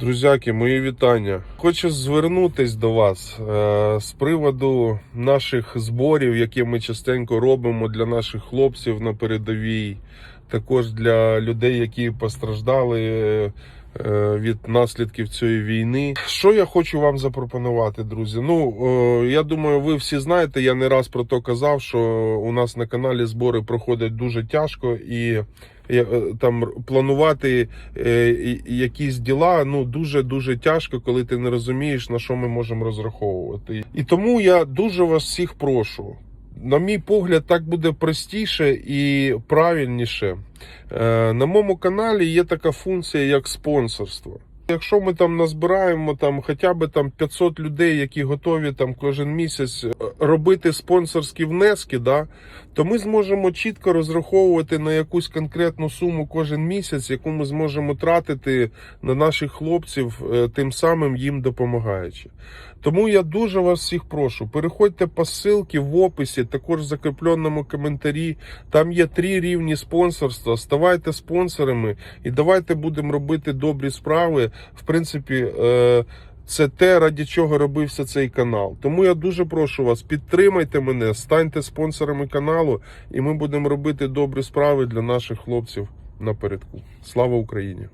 Друзяки, мої вітання. Хочу звернутись до вас е, з приводу наших зборів, які ми частенько робимо для наших хлопців на передовій, також для людей, які постраждали е, від наслідків цієї війни. Що я хочу вам запропонувати, друзі? Ну е, я думаю, ви всі знаєте. Я не раз про то казав, що у нас на каналі збори проходять дуже тяжко і. е, Там планувати е, якісь діла ну дуже дуже тяжко, коли ти не розумієш на що ми можемо розраховувати. І тому я дуже вас всіх прошу. На мій погляд, так буде простіше і правильніше. Е, На моєму каналі є така функція, як спонсорство. Якщо ми там назбираємо там хоча б там 500 людей, які готові там кожен місяць е, робити спонсорські внески, да, то ми зможемо чітко розраховувати на якусь конкретну суму кожен місяць, яку ми зможемо тратити на наших хлопців, е, тим самим їм допомагаючи. Тому я дуже вас всіх прошу, переходьте по ссылці в описі, також в закріпленому коментарі. Там є три рівні спонсорства. Ставайте спонсорами і давайте будемо робити добрі справи. В принципі, е, це те, раді чого робився цей канал. Тому я дуже прошу вас, підтримайте мене, станьте спонсорами каналу, і ми будемо робити добрі справи для наших хлопців напередку. Слава Україні!